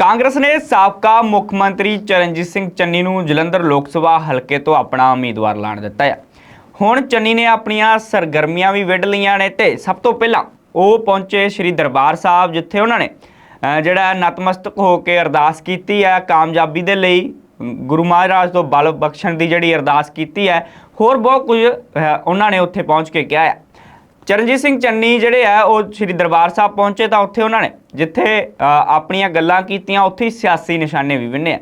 ਕਾਂਗਰਸ ਨੇ ਸਾਬਕਾ ਮੁੱਖ ਮੰਤਰੀ ਚਰਨਜੀਤ ਸਿੰਘ ਚੰਨੀ ਨੂੰ ਜਲੰਧਰ ਲੋਕ ਸਭਾ ਹਲਕੇ ਤੋਂ ਆਪਣਾ ਉਮੀਦਵਾਰ ਐਲਾਨ ਦਿੱਤਾ ਹੈ। ਹੁਣ ਚੰਨੀ ਨੇ ਆਪਣੀਆਂ ਸਰਗਰਮੀਆਂ ਵੀ ਵਿੱਢ ਲਈਆਂ ਨੇ ਤੇ ਸਭ ਤੋਂ ਪਹਿਲਾਂ ਉਹ ਪਹੁੰਚੇ ਸ੍ਰੀ ਦਰਬਾਰ ਸਾਹਿਬ, ਜਿੱਥੇ ਉਹਨਾਂ ਨੇ ਜਿਹੜਾ ਨਤਮਸਤਕ ਹੋ ਕੇ ਅਰਦਾਸ ਕੀਤੀ ਹੈ ਕਾਮਯਾਬੀ ਦੇ ਲਈ। ਗੁਰੂ ਮਹਾਰਾਜ ਤੋਂ ਬਲ ਬਖਸ਼ਣ ਦੀ ਜਿਹੜੀ ਅਰਦਾਸ ਕੀਤੀ ਹੈ, ਹੋਰ ਬਹੁਤ ਕੁਝ ਉਹਨਾਂ ਨੇ ਉੱਥੇ ਪਹੁੰਚ ਕੇ ਕਿਹਾ ਹੈ। ਚਰਨਜੀਤ ਸਿੰਘ ਚੰਨੀ ਜਿਹੜੇ ਆ, ਉਹ ਸ੍ਰੀ ਦਰਬਾਰ ਸਾਹਿਬ ਪਹੁੰਚੇ ਤਾਂ ਉੱਥੇ ਉਹਨਾਂ ਨੇ, ਜਿੱਥੇ ਆਪਣੀਆਂ ਗੱਲਾਂ ਕੀਤੀਆਂ, ਉੱਥੇ ਹੀ ਸਿਆਸੀ ਨਿਸ਼ਾਨੇ ਵੀ ਵਿੰਨੇ ਆ।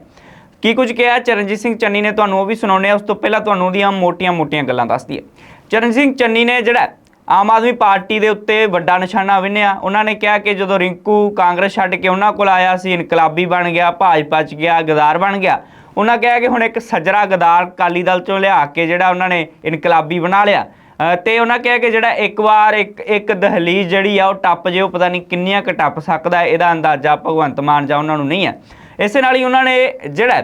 ਕੀ ਕੁਝ ਕਿਹਾ? ਚਰਨਜੀਤ ਸਿੰਘ ਚੰਨੀ ਨੇ ਤੁਹਾਨੂੰ ਉਹ ਵੀ ਸੁਣਾਉਣੇ ਆ ਉਸ ਤੋਂ ਪਹਿਲਾਂ ਤੁਹਾਨੂੰ ਉਹਦੀਆਂ ਮੋਟੀਆਂ-ਮੋਟੀਆਂ ਗੱਲਾਂ ਦੱਸਦੀ ਹੈ ਚਰਨਜੀਤ ਸਿੰਘ ਚੰਨੀ ਨੇ ਜਿਹੜਾ, ਆਮ ਆਦਮੀ ਪਾਰਟੀ ਦੇ ਉੱਤੇ ਵੱਡਾ ਨਿਸ਼ਾਨਾ ਵਿੰਨਿਆ, ਉਹਨਾਂ ਨੇ ਕਿਹਾ ਕਿ ਜਦੋਂ ਰਿੰਕੂ ਕਾਂਗਰਸ ਛੱਡ ਕੇ ਉਹਨਾਂ ਕੋਲ ਆਇਆ ਸੀ, ਇਨਕਲਾਬੀ ਬਣ ਗਿਆ, ਭਾਜਪਾ ਚ ਗਿਆ, ਗਦਾਰ ਬਣ ਗਿਆ, ਉਹਨਾਂ ਕਿਹਾ ਕਿ ਹੁਣ ਇੱਕ ਸੱਜਰਾ ਗਦਾਰ ਕਾਲੀ ਦਲ ਚੋਂ ਲਿਆ ਕੇ ਜਿਹੜਾ ਉਹਨਾਂ ਨੇ ਇਨਕਲਾਬੀ ਬਣਾ ਲਿਆ ਤੇ ਉਹਨਾਂ ਕਿਹਾ ਕਿ ਜਿਹੜਾ ਇੱਕ ਵਾਰ ਇੱਕ ਇੱਕ ਦਹਲੀਜ਼ ਜਿਹੜੀ ਆ ਉਹ ਟੱਪ ਜੇ, ਉਹ ਪਤਾ ਨਹੀਂ ਕਿੰਨੀਆਂ ਕੁ ਟੱਪ ਸਕਦਾ, ਇਹਦਾ ਅੰਦਾਜ਼ਾ ਭਗਵੰਤ ਮਾਨ ਜਾਂ ਉਹਨਾਂ ਨੂੰ ਨਹੀਂ ਹੈ। ਇਸੇ ਨਾਲ ਹੀ ਉਹਨਾਂ ਨੇ ਜਿਹੜਾ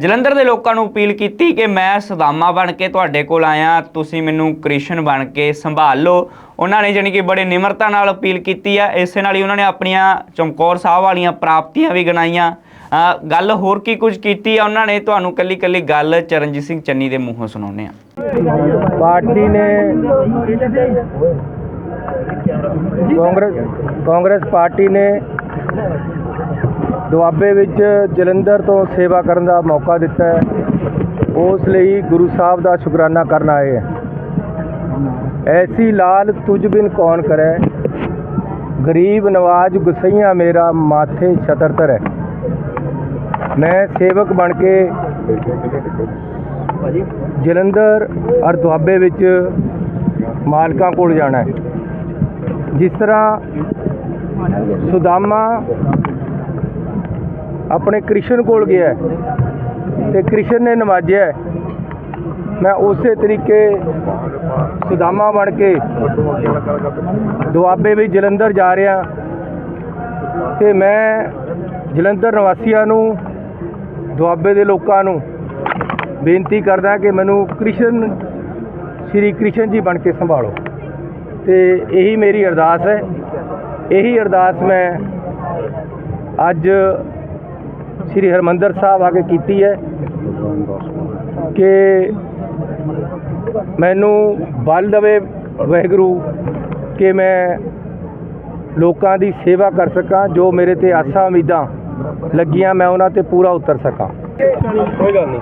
ਜਲੰਧਰ ਦੇ ਲੋਕਾਂ ਨੂੰ ਅਪੀਲ ਕੀਤੀ ਕਿ ਮੈਂ ਸਦਾਮਾ ਬਣ ਕੇ ਤੁਹਾਡੇ ਕੋਲ ਆਇਆ, ਤੁਸੀਂ ਮੈਨੂੰ ਕ੍ਰਿਸ਼ਨ ਬਣ ਕੇ ਸੰਭਾਲ ਲਓ। ਉਹਨਾਂ ਨੇ ਜਾਣੀ ਕਿ ਬੜੇ ਨਿਮਰਤਾ ਨਾਲ ਅਪੀਲ ਕੀਤੀ ਆ। ਇਸੇ ਨਾਲ ਹੀ ਉਹਨਾਂ ਨੇ ਆਪਣੀਆਂ ਚਮਕੌਰ ਸਾਹਿਬ ਵਾਲੀਆਂ ਪ੍ਰਾਪਤੀਆਂ ਵੀ ਗਣਾਈਆਂ। ਗੱਲ ਹੋਰ ਕੀ ਕੁਝ ਕੀਤੀ ਆ? ਉਹਨਾਂ ਨੇ ਤੁਹਾਨੂੰ ਕੱਲੀ ਕੱਲੀ ਗੱਲ ਚਰਨਜੀਤ ਸਿੰਘ ਚੰਨੀ ਦੇ ਮੂੰਹੋਂ ਸੁਣਾਉਂਦੇ ਆ ਪਾਰਟੀ ਨੇ ਕਾਂਗਰਸ ਕਾਂਗਰਸ ਪਾਰਟੀ ਨੇ ਦੁਆਬੇ ਵਿੱਚ ਜਲੰਧਰ ਤੋਂ ਸੇਵਾ ਕਰਨ ਦਾ ਮੌਕਾ ਦਿੱਤਾ ਹੈ। ਉਸ ਲਈ ਗੁਰੂ ਸਾਹਿਬ ਦਾ ਸ਼ੁਕਰਾਨਾ ਕਰਨ ਆਏ ਹੈ। ਐਸੀ ਲਾਲ ਤੁਝ ਬਿਨ ਕੌਣ ਕਰੈ? ਗਰੀਬ ਨਵਾਜ ਗੁਸਈਆਂ ਮੇਰਾ ਮਾਥੇ ਛਤਰ ਹੈ ਮੈਂ ਸੇਵਕ ਬਣ ਕੇ ਜਲੰਧਰ ਔਰ ਦੁਆਬੇ ਵਿੱਚ ਮਾਲਕਾਂ ਕੋਲ ਜਾਣਾ ਹੈ। ਜਿਸ ਤਰ੍ਹਾਂ ਸੁਦਾਮਾ ਆਪਣੇ ਕ੍ਰਿਸ਼ਨ ਕੋਲ ਗਿਆ ਹੈ ਤੇ ਕ੍ਰਿਸ਼ਨ ਨੇ ਨਵਾਜਿਆ ਮੈਂ ਉਸੇ ਤਰੀਕੇ ਸੁਦਾਮਾ ਬਣ ਕੇ ਦੁਆਬੇ ਵਿੱਚ ਜਲੰਧਰ ਜਾ ਰਿਹਾ ਤੇ ਮੈਂ ਜਲੰਧਰ ਨਿਵਾਸੀਆਂ ਨੂੰ, ਦੁਆਬੇ ਦੇ ਲੋਕਾਂ ਨੂੰ ਬੇਨਤੀ ਕਰਦਾ ਕਿ ਮੈਨੂੰ ਕ੍ਰਿਸ਼ਨ, ਸ਼੍ਰੀ ਕ੍ਰਿਸ਼ਨ ਜੀ ਬਣ ਕੇ ਸੰਭਾਲੋ। ਤੇ ਇਹੀ ਮੇਰੀ ਅਰਦਾਸ ਹੈ। ਇਹੀ ਅਰਦਾਸ ਮੈਂ ਅੱਜ ਸ਼੍ਰੀ ਹਰਮੰਦਰ ਸਾਹਿਬ ਆ ਕੇ ਕੀਤੀ ਹੈ ਕਿ ਮੈਨੂੰ ਬਲ ਦੇਵੇ ਵਾਹਿਗੁਰੂ ਕਿ ਮੈਂ ਲੋਕਾਂ ਦੀ ਸੇਵਾ ਕਰ ਸਕਾਂ, ਜੋ ਮੇਰੇ ਤੇ ਆਸਾਂ ਉਮੀਦਾਂ ਲੱਗੀਆਂ ਮੈਂ ਉਹਨਾਂ ਤੇ ਪੂਰਾ ਉਤਰ ਸਕਾਂ।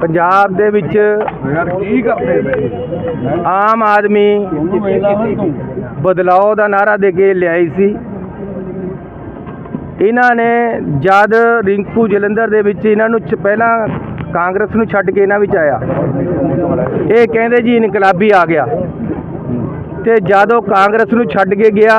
ਪੰਜਾਬ ਦੇ ਵਿੱਚ ਆਮ ਆਦਮੀ ਬਦਲਾਅ ਦਾ ਨਾਰਾ ਦੇ ਕੇ ਲਿਆਈ ਸੀ। ਇਹਨਾਂ ਨੇ ਜਦ ਰਿੰਕੂ ਜਲੰਧਰ ਦੇ ਵਿੱਚ ਇਹਨਾਂ ਨੂੰ ਪਹਿਲਾਂ ਕਾਂਗਰਸ ਨੂੰ ਛੱਡ ਕੇ ਇਹਨਾਂ ਵਿੱਚ ਆਇਆ। ਇਹ ਕਹਿੰਦੇ ਜੀ ਇਨਕਲਾਬੀ ਆ ਗਿਆ। ਤੇ ਜਦੋਂ ਕਾਂਗਰਸ ਨੂੰ ਛੱਡ ਕੇ ਗਿਆ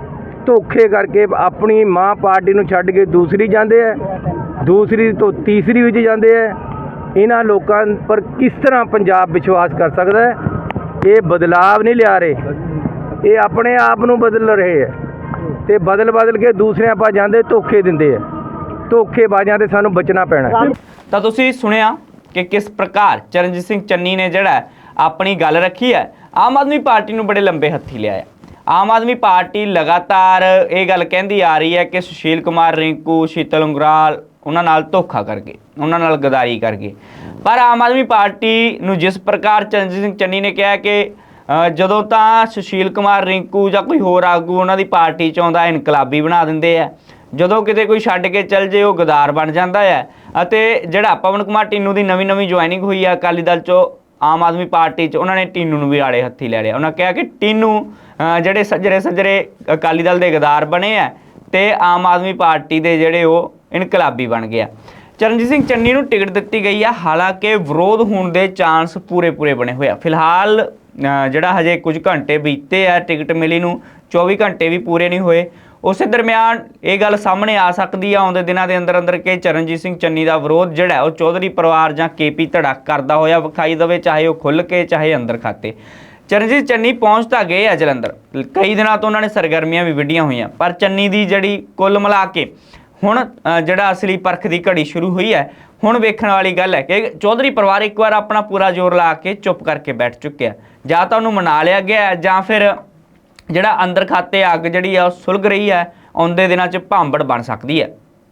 ਧੋਖੇ ਕਰਕੇ ਆਪਣੀ ਮਾਂ ਪਾਰਟੀ ਨੂੰ ਛੱਡ ਕੇ ਦੂਸਰੀ ਜਾਂਦੇ ਹੈ ਦੂਸਰੀ ਤੋਂ ਤੀਸਰੀ ਵਿੱਚ ਜਾਂਦੇ ਹੈ ਇਹਨਾਂ ਲੋਕਾਂ ਪਰ ਕਿਸ ਤਰ੍ਹਾਂ ਪੰਜਾਬ ਵਿਸ਼ਵਾਸ ਕਰ ਸਕਦਾ ਹੈ? ਇਹ ਬਦਲਾਵ ਨਹੀਂ ਲਿਆ ਰਹੇ। ਇਹ ਆਪਣੇ ਆਪ ਨੂੰ ਬਦਲ ਰਹੇ ਹੈ ਤੇ ਬਦਲ ਬਦਲ ਕੇ ਦੂਸਰਿਆਂ ਪਾ ਜਾਂਦੇ, ਧੋਖੇ ਦਿੰਦੇ ਹੈ ਧੋਖੇਬਾਜ਼ਾਂ ਤੇ ਸਾਨੂੰ ਬਚਣਾ ਪੈਣਾ ਤਾਂ ਤੁਸੀਂ ਸੁਣਿਆ ਕਿ ਕਿਸ ਪ੍ਰਕਾਰ ਚਰਨਜੀਤ ਸਿੰਘ ਚੰਨੀ ਨੇ ਜਿਹੜਾ ਆਪਣੀ ਗੱਲ ਰੱਖੀ ਹੈ, ਆਮ ਆਦਮੀ ਪਾਰਟੀ ਨੂੰ ਬੜੇ ਲੰਬੇ ਹੱਥੀ ਲਿਆ ਹੈ ਆਮ ਆਦਮੀ ਪਾਰਟੀ ਲਗਾਤਾਰ ਇਹ ਗੱਲ ਕਹਿੰਦੀ ਆ ਰਹੀ ਹੈ ਕਿ ਸੁਸ਼ੀਲ ਕੁਮਾਰ, ਰਿੰਕੂ, ਸ਼ੀਤਲ ਉਂਗਰਾਲ ਉਹਨਾਂ ਨਾਲ ਧੋਖਾ ਕਰਕੇ ਉਹਨਾਂ ਨਾਲ ਗਦਾਰੀ ਕਰਕੇ ਪਰ ਆਮ ਆਦਮੀ ਪਾਰਟੀ ਨੂੰ ਜਿਸ ਪ੍ਰਕਾਰ ਚਰਨਜੀਤ ਸਿੰਘ ਚੰਨੀ ਨੇ ਕਿਹਾ ਕਿ ਜਦੋਂ ਤਾਂ ਸੁਸ਼ੀਲ ਕੁਮਾਰ, ਰਿੰਕੂ ਜਾਂ ਕੋਈ ਹੋਰ ਆਗੂ ਉਹਨਾਂ ਦੀ ਪਾਰਟੀ ਚ ਆਉਂਦਾ ਇਨਕਲਾਬੀ ਬਣਾ ਦਿੰਦੇ ਆ, ਜਦੋਂ ਕਿਤੇ ਕੋਈ ਛੱਡ ਕੇ ਚੱਲ ਜੇ ਉਹ ਗਦਾਰ ਬਣ ਜਾਂਦਾ ਹੈ ਅਤੇ ਜਿਹੜਾ ਪਵਨ ਕੁਮਾਰ ਟੀਨੂ ਦੀ ਨਵੀਂ ਨਵੀਂ ਜੁਆਇਨਿੰਗ ਹੋਈ ਆ, ਅਕਾਲੀ ਦਲ ਚੋਂ ਆਮ ਆਦਮੀ ਪਾਰਟੀ ਚ ਉਹਨਾਂ ਨੇ ਟੀਨੂ ਨੂੰ ਵੀ ਆੜੇ ਹੱਥੀ ਲੈ ਲਿਆ। ਉਹਨਾਂ ਕਿਹਾ ਕਿ ਟੀਨੂ ਜਿਹੜੇ ਸੱਜਰੇ ਸੱਜਰੇ ਅਕਾਲੀ ਦਲ ਦੇ ਗਦਾਰ ਬਣੇ ਆ ਤੇ ਆਮ ਆਦਮੀ ਪਾਰਟੀ ਦੇ ਜਿਹੜੇ ਉਹ ਇਨਕਲਾਬੀ ਬਣ ਗਿਆ ਚਰਨਜੀਤ ਸਿੰਘ ਚੰਨੀ ਨੂੰ ਟਿਕਟ ਦਿੱਤੀ ਗਈ ਆ, ਹਾਲਾਂਕਿ ਵਿਰੋਧ ਹੋਣ ਦੇ ਚਾਂਸ ਪੂਰੇ ਪੂਰੇ ਬਣੇ ਹੋਏ ਆ। ਫਿਲਹਾਲ ਜਿਹੜਾ ਹਜੇ ਕੁਝ ਘੰਟੇ ਬੀਤੇ ਆ ਟਿਕਟ ਮਿਲੀ ਨੂੰ 24 ਘੰਟੇ ਵੀ ਪੂਰੇ ਨਹੀਂ ਹੋਏ। ਉਸੇ ਦਰਮਿਆਨ ਇਹ ਗੱਲ ਸਾਹਮਣੇ ਆ ਸਕਦੀ ਆ, ਆਉਂਦੇ ਦਿਨਾਂ ਦੇ ਅੰਦਰ ਅੰਦਰ ਕਿ ਚਰਨਜੀਤ ਸਿੰਘ ਚੰਨੀ ਦਾ ਵਿਰੋਧ ਜਿਹੜਾ ਉਹ ਚੌਧਰੀ ਪਰਿਵਾਰ ਜਾਂ ਕੇਪੀ ਧੜਕ ਕਰਦਾ ਹੋਇਆ ਵਿਖਾਈ ਦੇਵੇ, ਚਾਹੇ ਉਹ ਖੁੱਲ ਕੇ, ਚਾਹੇ ਅੰਦਰ ਖਾਤੇ। ਚਰਨਜੀਤ ਚੰਨੀ ਪਹੁੰਚ ਤਾਂ ਗਏ ਆ ਜਲੰਧਰ। ਕਈ ਦਿਨਾਂ ਤੋਂ ਉਹਨਾਂ ਨੇ ਸਰਗਰਮੀਆਂ ਵੀ ਵਿੱਢੀਆਂ ਹੋਈਆਂ, ਪਰ ਚੰਨੀ ਦੀ ਜਿਹੜੀ ਕੁੱਲ ਮਿਲਾ ਕੇ ਹੁਣ ਜਿਹੜਾ ਅਸਲੀ ਪਰਖ ਦੀ ਘੜੀ ਸ਼ੁਰੂ ਹੋਈ ਹੈ, ਹੁਣ ਵੇਖਣ ਵਾਲੀ ਗੱਲ ਹੈ ਕਿ ਚੌਧਰੀ ਪਰਿਵਾਰ ਇੱਕ ਵਾਰ ਆਪਣਾ ਪੂਰਾ ਜ਼ੋਰ ਲਾ ਕੇ ਚੁੱਪ ਕਰਕੇ ਬੈਠ ਚੁੱਕਿਆ। ਜਾਂ ਤਾਂ ਉਹਨੂੰ ਮਨਾ ਲਿਆ ਗਿਆ, ਜਾਂ ਫਿਰ ਜਿਹੜਾ ਅੰਦਰ ਖਾਤੇ ਅੱਗ ਜਿਹੜੀ ਆ ਉਹ ਸੁਲਗ ਰਹੀ ਹੈ ਆਉਂਦੇ ਦਿਨਾਂ 'ਚ ਭਾਂਬੜ ਬਣ ਸਕਦੀ ਹੈ।